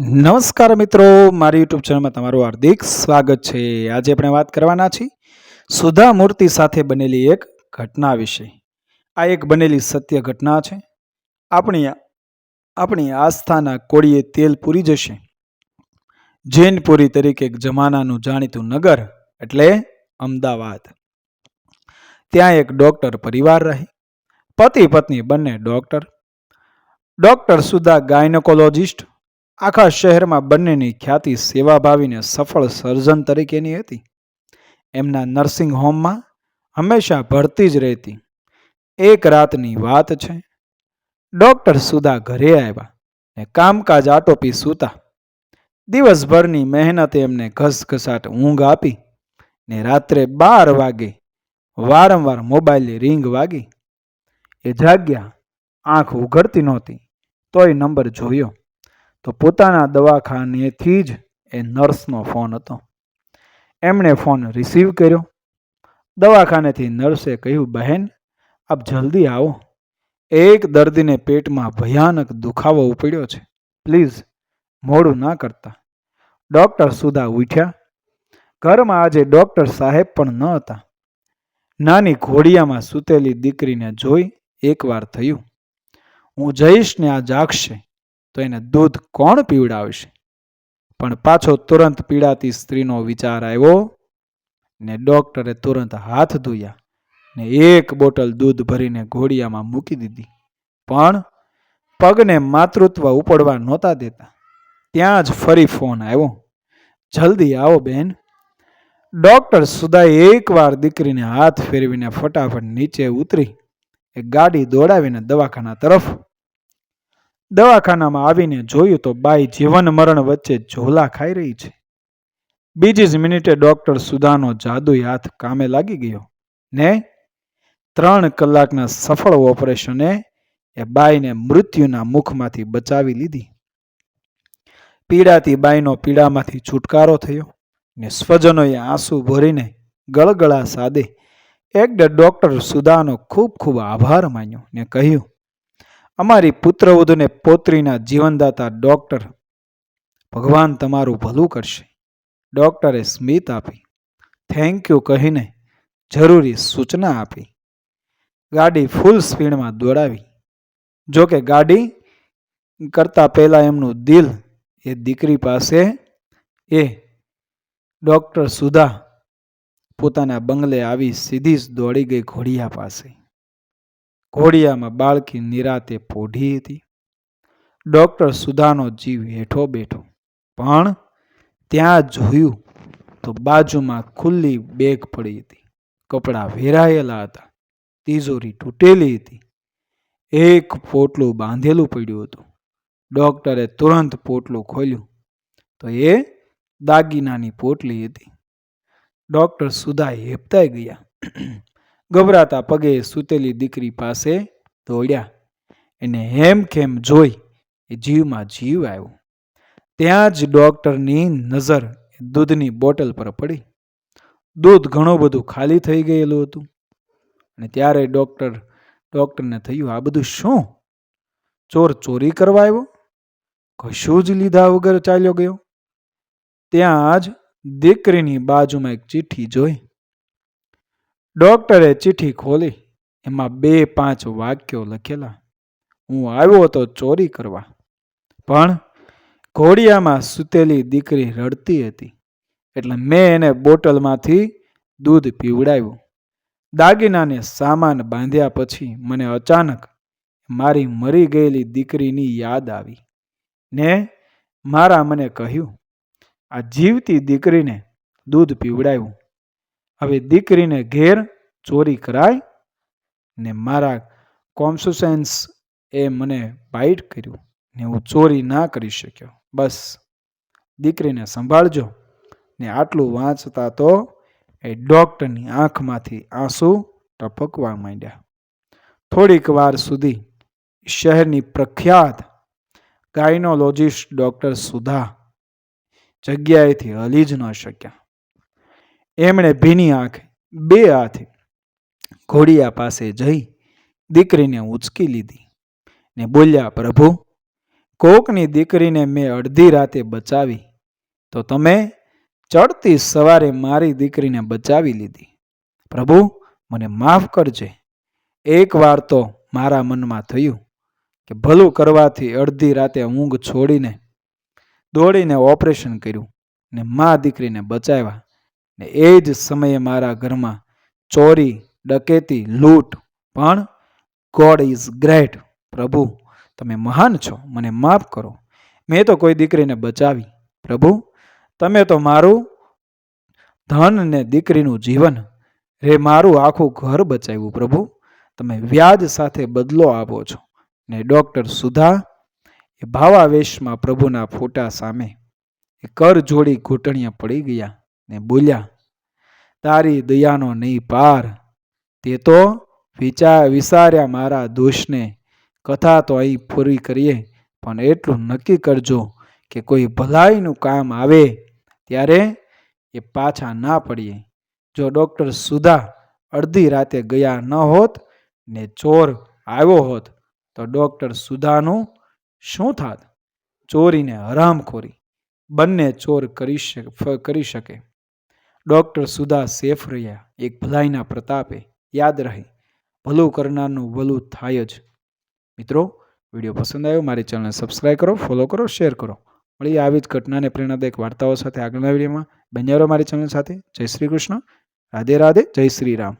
નમસ્કાર મિત્રો, મારી યુટ્યુબ ચેનલમાં તમારું હાર્દિક સ્વાગત છે. આજે આપણે વાત કરવાના છીએ સુધા મૂર્તિ સાથે બનેલી એક ઘટના વિશે. આ એક બનેલી સત્ય ઘટના છે. આપણી આપણી આસ્થાના કોળીએ તેલ પૂરી જશે. જૈનપુરી તરીકે એક જમાનાનું જાણીતું નગર એટલે અમદાવાદ. ત્યાં એક ડોક્ટર પરિવાર રહે. પતિ પત્ની બંને ડોક્ટર. ડોક્ટર સુધા ગાયનકોલોજિસ્ટ આખા શહેરમાં બંનેની ખ્યાતિ સેવાભાવીને સફળ સર્જન તરીકેની હતી. એમના નર્સિંગ હોમમાં હંમેશા ભરતી જ રહેતી. એક રાતની વાત છે. ડોક્ટર સુધા ઘરે આવ્યા ને કામકાજ આટોપી સૂતા. દિવસભરની મહેનતે એમને ઘસઘસાટ ઊંઘ આપી ને રાત્રે બાર વાગે વારંવાર મોબાઈલની રિંગ વાગી. એ જાગ્યા, આંખ ઉઘડતી નહોતી, તોય નંબર જોયો. તો પોતાના દવાખાનેથી જ એ નર્સનો ફોન હતો. એમણે ફોન રિસીવ કર્યો. દવાખાનેથી નર્સે કહ્યું, બહેન, આપ જલ્દી આવો. એક દર્દીને પેટમાં ભયાનક દુખાવો ઉપડ્યો છે. પ્લીઝ, મોડું ના કરતા. ડૉક્ટર સુધા ઉઠ્યા. ઘરમાં આજે ડૉક્ટર સાહેબ પણ ન હતા. નાની ઘોડિયામાં સૂતેલી દીકરીને જોઈ એકવાર થયું, હું જઈશ ને આ જાગશે. તો એને દૂધ કોણ પીવડાવશે? પણ પાછો તુરંત પીડાતી સ્ત્રીનો વિચાર આવ્યો ને ડોક્ટરે તુરંત હાથ ધોયા ને એક બોટલ દૂધ ભરીને ઘોડિયામાં મૂકી દીધી. પણ પગને માતૃત્વ ઉપડવા નહોતા દેતા. ત્યાં જ ફરી ફોન આવ્યો. જલ્દી આવો બેન. ડોક્ટર સુધાએ એકવાર દીકરીને હાથ ફેરવીને ફટાફટ નીચે ઉતરી. એ ગાડી દોડાવીને દવાખાના તરફ દવાખાનામાં આવીને જોયું તો બાઈ જીવન મરણ વચ્ચે ઝોલા ખાઈ રહી છે. બીજી જ મિનિટે ડોક્ટર સુધાનો જાદુઈ હાથ કામે લાગી ગયો ને ત્રણ કલાકના સફળ ઓપરેશને એ બાઈને મૃત્યુના મુખમાંથી બચાવી લીધી. પીડાતી બાઈનો પીડામાંથી છુટકારો થયો ને સ્વજનોએ આંસુ ભરીને ગળગળા સાદે એક ડોક્ટર સુધાનો ખૂબ ખૂબ આભાર માન્યો ને કહ્યું અમારી પુત્રવધુને પોત્રીના જીવનદાતા ડોક્ટર ભગવાન તમારું ભલું કરશે. ડોક્ટરે સ્મિત આપી. થેન્ક યુ કહીને જરૂરી સૂચના આપી. ગાડી ફૂલ સ્પીડમાં દોડાવી. જોકે ગાડી કરતા પહેલાં એમનું દિલ એ દીકરી પાસે એ ડૉક્ટર સુધા પોતાના બંગલે આવી સીધી જ દોડી ગઈ ઘોડિયા પાસે. ઘોડિયામાં બાળકી નિરાતે પોઢી હતી. ડૉક્ટર સુધાનો જીવ હેઠો બેઠો. પણ ત્યાં જોયું તો બાજુમાં ખુલ્લી બેગ પડી હતી. કપડાં વેરાયેલા હતા. તિજોરી તૂટેલી હતી. એક પોટલું બાંધેલું પડ્યું હતું. ડૉક્ટરે તુરંત પોટલું ખોલ્યું. તો એ દાગીનાની પોટલી હતી. ડૉક્ટર સુધા હેપતાઈ ગયા. ગભરાતા પગે સૂતેલી દીકરી પાસે દોડ્યા. એને હેમખેમ જોઈ એ જીવમાં જીવ આવ્યો. ત્યાં જ ડૉક્ટરની નજર દૂધની બોટલ પર પડી. દૂધ ઘણું બધું ખાલી થઈ ગયેલું હતું. અને ત્યારે ડોક્ટર, ડૉક્ટરને થયું, આ બધું શું? ચોર ચોરી કરવા આવ્યો? કશું જ લીધા વગર ચાલ્યો ગયો? ત્યાં જ દીકરીની બાજુમાં એક ચિઠ્ઠી જોઈ. ડોક્ટરે ચિઠ્ઠી ખોલી. એમાં બે પાંચ વાક્યો લખેલા. હું આવ્યો તો ચોરી કરવા. પણ ઘોડિયામાં સૂતેલી દીકરી રડતી હતી. એટલે મેં એને બોટલમાંથી દૂધ પીવડાવ્યું. દાગીનાને સામાન બાંધ્યા પછી મને અચાનક મારી મરી ગયેલી દીકરીની યાદ આવી. ને મારા મને કહ્યું, આ જીવતી દીકરીને દૂધ પીવડાવ્યું. હવે દીકરીને ઘેર ચોરી કરાય ને મારા કોમ્સુસેન્સ એ મને બાઇટ કર્યું ને હું ચોરી ના કરી શક્યો. બસ, દીકરીને સંભાળજો ને આટલું વાંચતા તો એ ડૉક્ટરની આંખમાંથી આંસુ ટપકવા માંડ્યા. થોડીક વાર સુધી શહેરની પ્રખ્યાત ગાયનોલોજીસ્ટ ડૉક્ટર સુધા જગ્યાએથી હલી જ ન શક્યા. એમણે ભીની આંખે, બે હાથે ઘોડિયા પાસે જઈ દીકરીને ઉંચકી લીધી ને બોલ્યા, પ્રભુ, કોકની દીકરીને મેં અડધી રાતે બચાવી, તો તમે ચડતી સવારે મારી દીકરીને બચાવી લીધી. પ્રભુ, મને માફ કરજે. એકવાર તો મારા મનમાં થયું કે ભલું કરવાથી અડધી રાતે ઊંઘ છોડીને દોડીને ઓપરેશન કર્યું ને મા દીકરીને બચાવ્યા. ને એ જ સમયે મારા ઘરમાં ચોરી, ડકેતી, લૂંટ, પણ ગોડ ઇઝ ગ્રેટ પ્રભુ, તમે મહાન છો. મને માફ કરો. મેં તો કોઈ દીકરીને બચાવી. પ્રભુ, તમે તો મારું ધન ને દીકરીનું જીવન, રે મારું આખું ઘર બચાવ્યું. પ્રભુ, તમે વ્યાજ સાથે બદલો આપો છો. ને ડૉક્ટર સુધા, એ ભાવાવેશમાં પ્રભુના ફોટા સામે, એ કર જોડી ઘૂંટણિયા પડી ગયા. ને બોલ્યા, તારી દયાનો નહીં પાર તે તો વિચાર વિચાર્યા મારા દોષને. કથા તો અહીં પૂરી કરીએ, પણ એટલું નક્કી કરજો કે કોઈ ભલાઈનું કામ આવે ત્યારે એ પાછા ના પડીએ. જો ડૉક્ટર સુધા અડધી રાતે ગયા ન હોત ને ચોર આવ્યો હોત, તો ડૉક્ટર સુધાનું શું થાત? ચોરીને હરામખોરી. બંને ચોર કરી શકે કરી શકે. ડૉક્ટર સુધા સેફ રહ્યા. એક ભલાઈના પ્રતાપે યાદ રહે. ભલું કરનારનું ભલું થાય જ. મિત્રો, વીડિયો પસંદ આવ્યો, મારી ચેનલને સબસ્ક્રાઈબ કરો ફોલો કરો શેર કરો. મળીએ આવી જ ઘટનાને પ્રેરણાદાયક વાર્તાઓ સાથે આગળના વિડીયોમાં. બન્યા મારી ચેનલ સાથે. જય શ્રી કૃષ્ણ. રાધે રાધે, જય શ્રી રામ.